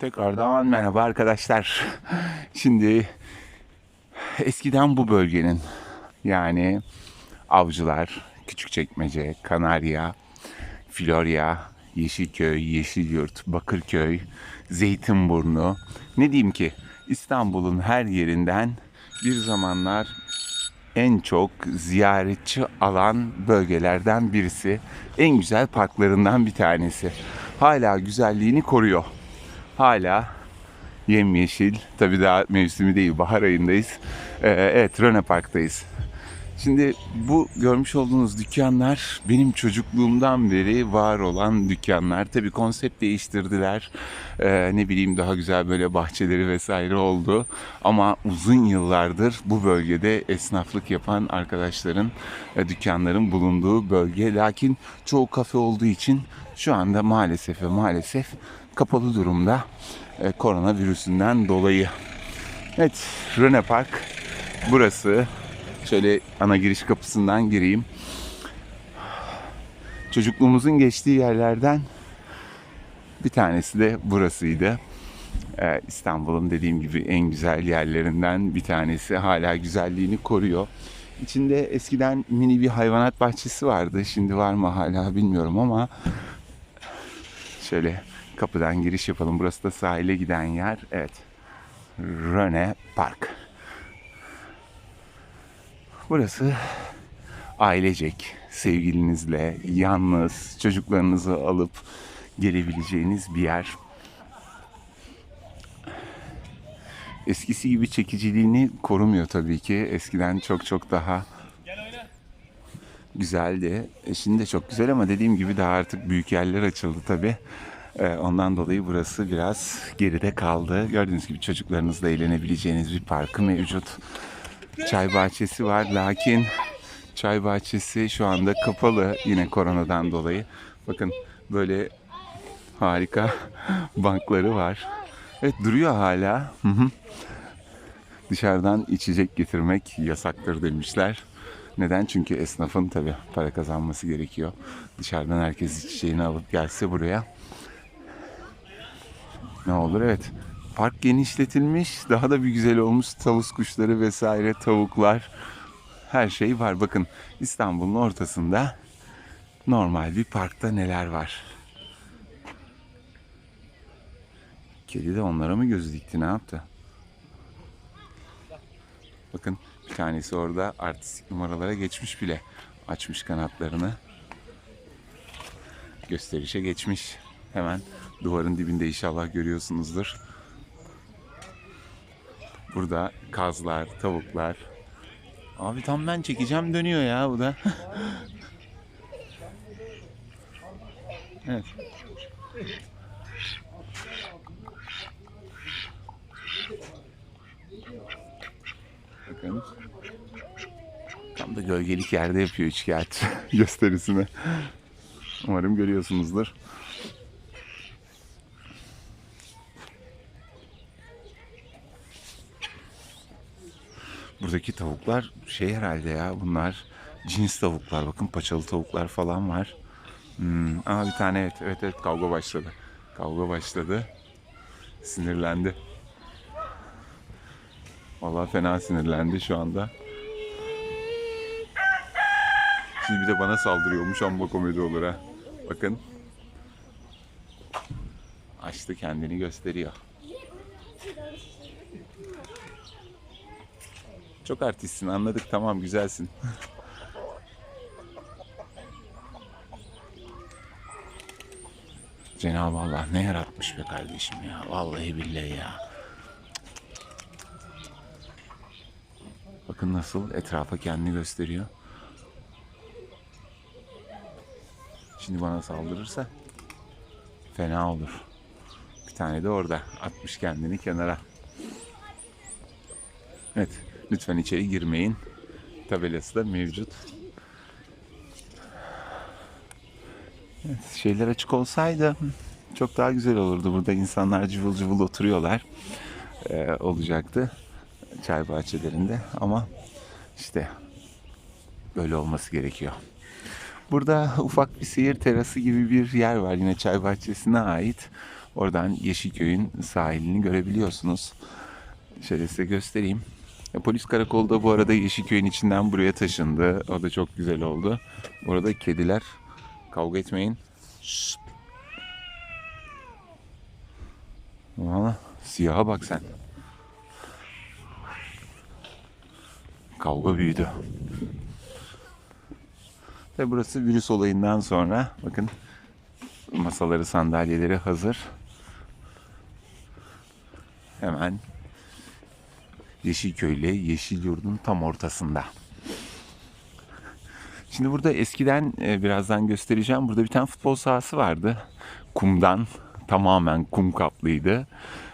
Tekrardan merhaba arkadaşlar. Şimdi eskiden bu bölgenin yani Avcılar, Küçükçekmece, Kanarya, Florya, Yeşilköy, Yeşilyurt, Bakırköy, Zeytinburnu ne diyeyim ki İstanbul'un her yerinden bir zamanlar en çok ziyaretçi alan bölgelerden birisi. En güzel parklarından bir tanesi. Hala güzelliğini koruyor. Hala yemyeşil. Tabii daha mevsimi değil. Bahar ayındayız. Ee, evet Röne Park'tayız. Şimdi bu görmüş olduğunuz dükkanlar benim çocukluğumdan beri var olan dükkanlar. Tabii konsept değiştirdiler. Ee, ne bileyim daha güzel böyle bahçeleri vesaire oldu. Ama uzun yıllardır bu bölgede esnaflık yapan arkadaşların, e, dükkanların bulunduğu bölge. Lakin çoğu kafe olduğu için şu anda maalesef ve maalesef kapalı durumda e, koronavirüsünden dolayı. Evet, Röne Park burası. Şöyle ana giriş kapısından gireyim. Çocukluğumuzun geçtiği yerlerden bir tanesi de burasıydı. Ee, İstanbul'un dediğim gibi en güzel yerlerinden bir tanesi. Hala güzelliğini koruyor. İçinde eskiden mini bir hayvanat bahçesi vardı. Şimdi var mı hala bilmiyorum ama şöyle kapıdan giriş yapalım. Burası da sahile giden yer. Evet. Röne Park. Burası ailecek, sevgilinizle, yalnız, çocuklarınızı alıp gelebileceğiniz bir yer. Eskisi gibi çekiciliğini korumuyor tabii ki. Eskiden çok çok daha güzeldi. E şimdi de çok güzel ama dediğim gibi daha artık büyük yerler açıldı tabii. E, Ondan dolayı burası biraz geride kaldı. Gördüğünüz gibi çocuklarınızla eğlenebileceğiniz bir parkı mevcut. Çay bahçesi var lakin çay bahçesi şu anda kapalı yine koronadan dolayı. Bakın böyle harika bankları var. Evet duruyor hala. Dışarıdan içecek getirmek yasaktır demişler. Neden? Çünkü esnafın tabii para kazanması gerekiyor. Dışarıdan herkes içeceğini alıp gelse buraya ne olur evet. Park genişletilmiş. Daha da bir güzel olmuş. Tavus kuşları vesaire, tavuklar. Her şey var. Bakın İstanbul'un ortasında normal bir parkta neler var. Kedi de onlara mı göz dikti ne yaptı? Bakın bir tanesi orada artistik numaralara geçmiş bile. Açmış kanatlarını. Gösterişe geçmiş. Hemen duvarın dibinde inşallah görüyorsunuzdur. Burada kazlar, tavuklar. Abi tam ben çekeceğim dönüyor ya bu da. evet. Bakın. Tam da gölgelik yerde yapıyor üçkağıt gösterisini. Umarım görüyorsunuzdur. Buradaki tavuklar şey herhalde ya bunlar cins tavuklar. Bakın paçalı tavuklar falan var. Hmm. Aa bir tane evet evet evet kavga başladı. Kavga başladı. Sinirlendi. Vallahi fena sinirlendi şu anda. Şimdi bir de bana saldırıyormuş amma komedi olur ha. Bakın. Açtı kendini gösteriyor. Çok artistsin anladık tamam güzelsin. Cenab-ı Allah ne yaratmış be kardeşim ya. Vallahi billahi ya. Bakın nasıl etrafa kendini gösteriyor. Şimdi bana saldırırsa fena olur. Bir tane de orada atmış kendini kenara. Evet, lütfen içeri girmeyin. Tabelası da mevcut. Evet, şeyler açık olsaydı çok daha güzel olurdu. Burada insanlar cıvıl cıvıl oturuyorlar. Ee, olacaktı çay bahçelerinde ama işte böyle olması gerekiyor. Burada ufak bir seyir terası gibi bir yer var yine çay bahçesine ait. Oradan Yeşilköy'ün sahilini görebiliyorsunuz. Şöyle size göstereyim. Polis karakolu da bu arada Yeşilköy'ün içinden buraya taşındı. O da çok güzel oldu. Bu arada kediler kavga etmeyin. Şşt. Valla siyaha bak sen. Kavga büyüdü. Ve burası virüs olayından sonra bakın masaları sandalyeleri hazır. Hemen Yeşilköy ile Yeşilyurt'un tam ortasında. Şimdi burada eskiden e, birazdan göstereceğim. Burada bir tane futbol sahası vardı. Kumdan tamamen kum kaplıydı.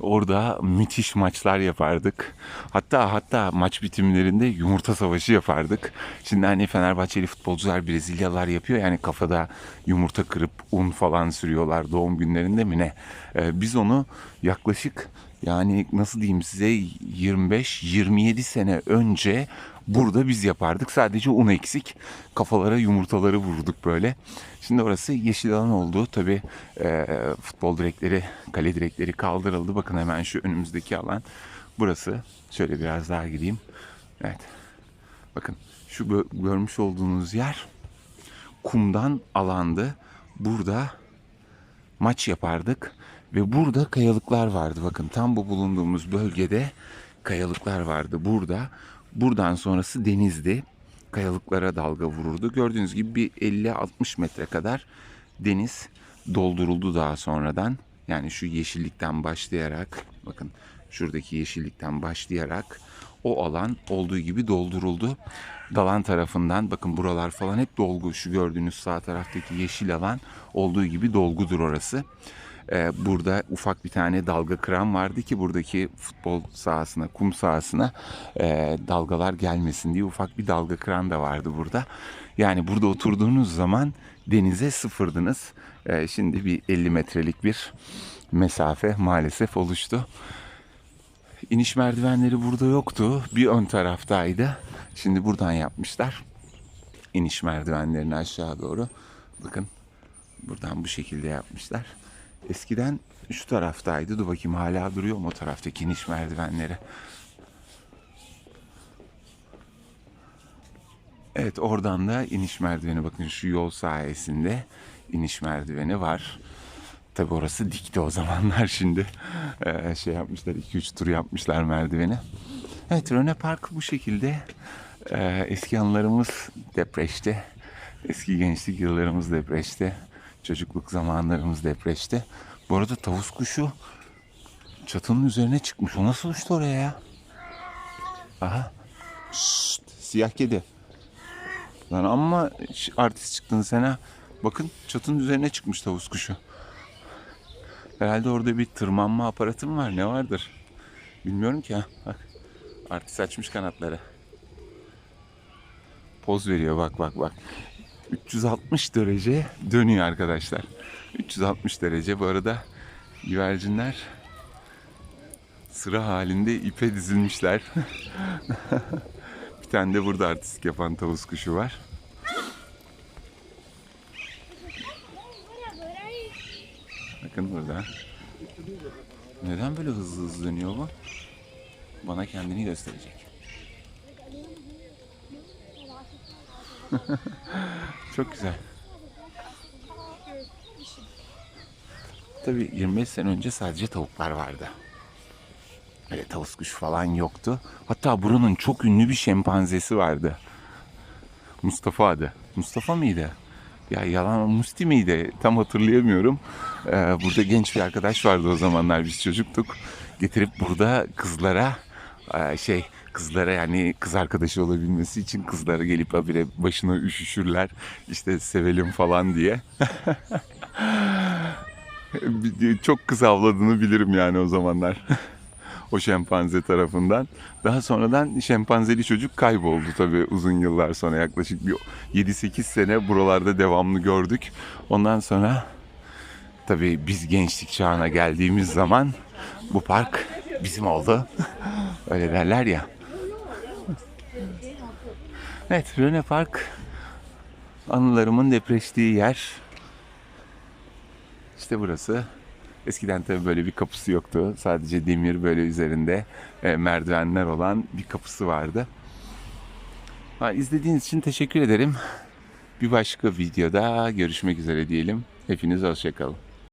Orada müthiş maçlar yapardık. Hatta hatta maç bitimlerinde yumurta savaşı yapardık. Şimdi hani Fenerbahçeli futbolcular Brezilyalılar yapıyor yani kafada yumurta kırıp un falan sürüyorlar doğum günlerinde mi ne? Ee, biz onu yaklaşık yani nasıl diyeyim size 25-27 sene önce burada biz yapardık. Sadece un eksik. Kafalara yumurtaları vurduk böyle. Şimdi orası yeşil alan oldu. Tabii e, futbol direkleri, kale direkleri kaldırıldı. Bakın hemen şu önümüzdeki alan. Burası. Şöyle biraz daha gideyim. Evet. Bakın şu gö- görmüş olduğunuz yer kumdan alandı. Burada maç yapardık ve burada kayalıklar vardı. Bakın tam bu bulunduğumuz bölgede kayalıklar vardı. Burada buradan sonrası denizdi. Kayalıklara dalga vururdu. Gördüğünüz gibi bir 50-60 metre kadar deniz dolduruldu daha sonradan. Yani şu yeşillikten başlayarak bakın şuradaki yeşillikten başlayarak o alan olduğu gibi dolduruldu. Dalan tarafından bakın buralar falan hep dolgu. Şu gördüğünüz sağ taraftaki yeşil alan olduğu gibi dolgudur orası. Ee, burada ufak bir tane dalga kıran vardı ki buradaki futbol sahasına, kum sahasına e, dalgalar gelmesin diye ufak bir dalga kıran da vardı burada. Yani burada oturduğunuz zaman denize sıfırdınız. Ee, şimdi bir 50 metrelik bir mesafe maalesef oluştu. İniş merdivenleri burada yoktu. Bir ön taraftaydı. Şimdi buradan yapmışlar. İniş merdivenlerini aşağı doğru. Bakın buradan bu şekilde yapmışlar. Eskiden şu taraftaydı. Dur bakayım hala duruyor mu o taraftaki iniş merdivenleri? Evet oradan da iniş merdiveni bakın şu yol sayesinde iniş merdiveni var. Tabi orası dikti o zamanlar şimdi Ee, şey yapmışlar 2-3 tur yapmışlar merdiveni. Evet Röne Park bu şekilde Ee, eski anılarımız depreşte. Eski gençlik yıllarımız depreşte. Çocukluk zamanlarımız depreşte. Bu arada tavus kuşu çatının üzerine çıkmış. O nasıl uçtu oraya ya? Aha. Şşt, siyah kedi. Lan amma artist çıktın sen ha. Bakın çatının üzerine çıkmış tavus kuşu. Herhalde orada bir tırmanma aparatı mı var? Ne vardır? Bilmiyorum ki ha. Bak. Artist açmış kanatları. Poz veriyor bak bak bak. 360 derece dönüyor arkadaşlar. 360 derece bu arada güvercinler sıra halinde ipe dizilmişler. bir tane de burada artistik yapan tavus kuşu var. Bakın burada. Neden böyle hızlı hızlı dönüyor bu? Bana kendini gösterecek. Çok güzel. Tabii 25 sene önce sadece tavuklar vardı. Öyle tavus kuş falan yoktu. Hatta buranın çok ünlü bir şempanzesi vardı. Mustafa adı. Mustafa mıydı? Ya yalan Musti miydi? Tam hatırlayamıyorum. Ee, burada genç bir arkadaş vardı o zamanlar biz çocuktuk. Getirip burada kızlara e, şey kızlara yani kız arkadaşı olabilmesi için kızlara gelip habire başına üşüşürler. İşte sevelim falan diye. Çok kız avladığını bilirim yani o zamanlar. o şempanze tarafından. Daha sonradan şempanzeli çocuk kayboldu tabii uzun yıllar sonra. Yaklaşık bir 7-8 sene buralarda devamlı gördük. Ondan sonra tabii biz gençlik çağına geldiğimiz zaman bu park bizim oldu. Öyle derler ya. Evet, Röne Park anılarımın depreştiği yer. İşte burası. Eskiden tabii böyle bir kapısı yoktu. Sadece demir böyle üzerinde e, merdivenler olan bir kapısı vardı. Ha, izlediğiniz için teşekkür ederim. Bir başka videoda görüşmek üzere diyelim. Hepiniz hoşçakalın.